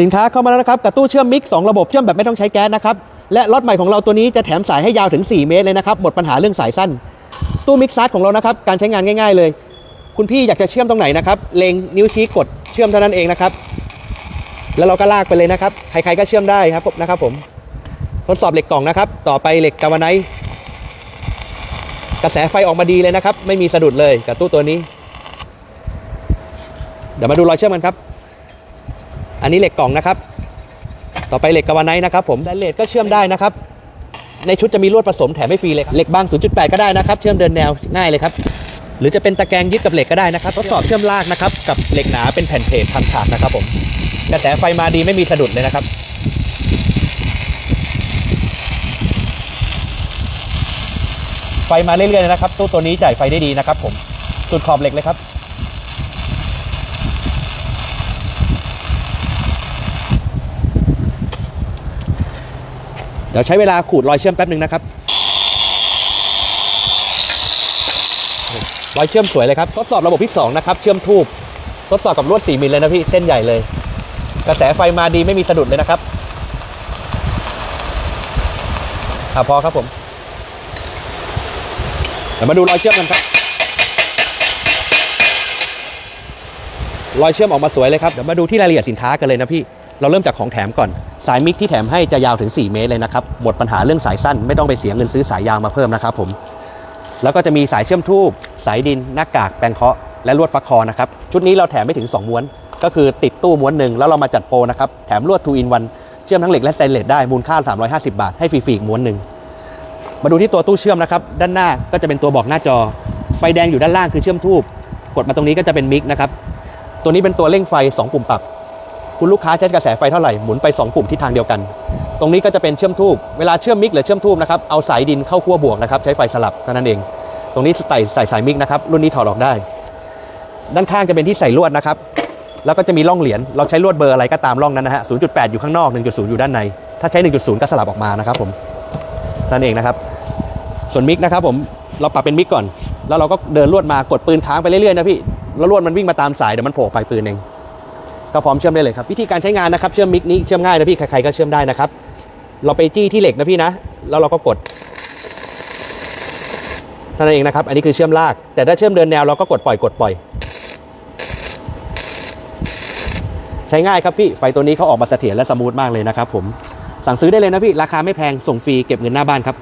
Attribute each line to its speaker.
Speaker 1: สินค้าเข้ามาแล้วนะครับกับตู้เชื่อมมิกซ์สองระบบเชื่อมแบบไม่ต้องใช้แก๊สนะครับและล็อตใหม่ของเราตัวนี้จะแถมสายให้ยาวถึง 4 เมตรเลยนะครับหมดปัญหาเรื่องสายสั้น ตู้มิกซ์ซัดของเรานะครับการใช้งานง่าย ๆ เลย คุณพี่อยากจะเชื่อมตรงไหนนะครับเล็งนิ้วชี้กดเชื่อมเท่านั้นเองนะครับแล้วเราก็ลากไปเลยนะครับใครๆก็เชื่อมได้ครับนะครับผมทดสอบเหล็กกล่องนะครับ ต่อไปเหล็กกาวไนกระแสไฟออกมาดีเลยนะครับ ไม่มีสะดุดเลยกับตู้ตัวนี้ เดี๋ยวมาดูรอยเชื่อมกันครับ อันนี้เหล็กกล่องนะครับ ต่อไปเหล็กกาวาไนท์นะครับผมแดนเลดก็เชื่อมได้นะครับ ในชุดจะมีลวดผสมแถมให้ฟรีเลยเหล็กบาง 0.8 ก็ได้นะครับ เชื่อมเดินแนวง่ายเลยครับ หรือจะเป็นตะแกรงยึดกับเหล็กก็ได้นะครับ ทดสอบเชื่อมลากนะครับ กับเหล็กหนาเป็นแผ่นเพลททำฉากนะครับผมกระแสไฟมาดีไม่มีสะดุดเลยนะครับไฟมาเรื่อยๆเลยนะครับ ตู้ตัวนี้จ่ายไฟได้ดีนะครับผมสุดขอบเหล็กเลยครับ เดี๋ยวใช้เวลาขูดรอยเชื่อมแป๊บหนึ่งนะครับรอยเชื่อมสวยเลยครับ ทดสอบระบบที่2นะครับ เชื่อมทูบทดสอบกับลวด 4มิลเลยนะพี่ เส้นใหญ่เลย กระแสไฟมาดีไม่มีสะดุดเลยนะครับอะพอครับผมเดี๋ยวมาดูรอยเชื่อมกันครับรอยเชื่อมออกมาสวยเลยครับ เดี๋ยวมาดูที่รายละเอียดสินค้ากันเลยนะพี่ เราเริ่มจากของแถมก่อน สายมิกที่แถมให้จะยาวถึง 4 เมตรเลยนะครับ หมดปัญหาเรื่องสายสั้น ไม่ต้องไปเสียเงินซื้อสายยาวมาเพิ่มนะครับผม แล้วก็จะมีสายเชื่อมทูบสายดิน หน้ากากแปรงเคาะและลวดฟักคอนะครับ ชุดนี้เราแถมไม่ถึง 2 ม้วน ก็คือติดตู้ม้วนหนึ่งแล้วเรามาจัดโปรนะครับ แถมลวด2 in 1เชื่อมทั้งเหล็กและสแตนเลสได้มูลค่า 350 บาท ให้ฟรีๆอีกม้วนหนึ่ง มาดูที่ตัวตู้เชื่อมนะครับ ด้านหน้าก็จะเป็นตัวบอกหน้าจอ ไฟแดงอยู่ด้านล่างคือเชื่อมทูบกดมาตรงนี้ก็จะเป็นมิกนะครับ ตัวนี้เป็นตัวเร่งไฟ 2 ปุ่มปรับ คุณลูกค้าใช้กระแสไฟเท่าไหร่หมุนไป 2 ปุ่มทิศทางเดียวกัน ตรงนี้ก็จะเป็นเชื่อมทูบเวลาเชื่อมมิกหรือเชื่อมทูบนะครับเอาสายดินเข้าขั้วบวกนะครับใช้ไฟสลับเท่านั้นเอง ตรงนี้ใส่ใส่สายมิกนะครับรุ่นนี้ถอดออกได้ ด้านข้างจะเป็นที่ใส่ลวดนะครับแล้วก็จะมีร่องเหรียญเราใช้ลวดเบอร์อะไรก็ตามร่องนั้นนะฮะ0.8 อยู่ข้างนอก 1.0 อยู่ด้านใน ถ้าใช้ 1.0 ก็สลับออกมานะครับผมนั่นเองนะครับ ส่วนมิกนะครับผมเราปรับเป็นมิกก่อน แล้วเราก็เดินลวดมากดปืนค้างไปเรื่อยๆนะพี่แล้วลวดมันวิ่งมาตามสายเดี๋ยวมันโผล่ไปปืนเอง ก็พร้อมเชื่อมได้เลยครับวิธีการใช้งานนะครับเชื่อมมิกนี้เชื่อมง่ายนะพี่ใครๆก็เชื่อมได้นะครับเราไปจี้ที่เหล็กนะพี่นะ แล้วเราก็กดเท่านั้นเองนะครับ อันนี้คือเชื่อมลาก แต่ถ้าเชื่อมเดินแนวเราก็กดปล่อยกดปล่อย ใช้ง่ายครับพี่ ไฟตัวนี้เขาออกมาเสถียรและสมูทมากเลยนะครับผม สั่งซื้อได้เลยนะพี่ ราคาไม่แพง ส่งฟรี เก็บเงินหน้าบ้านครับ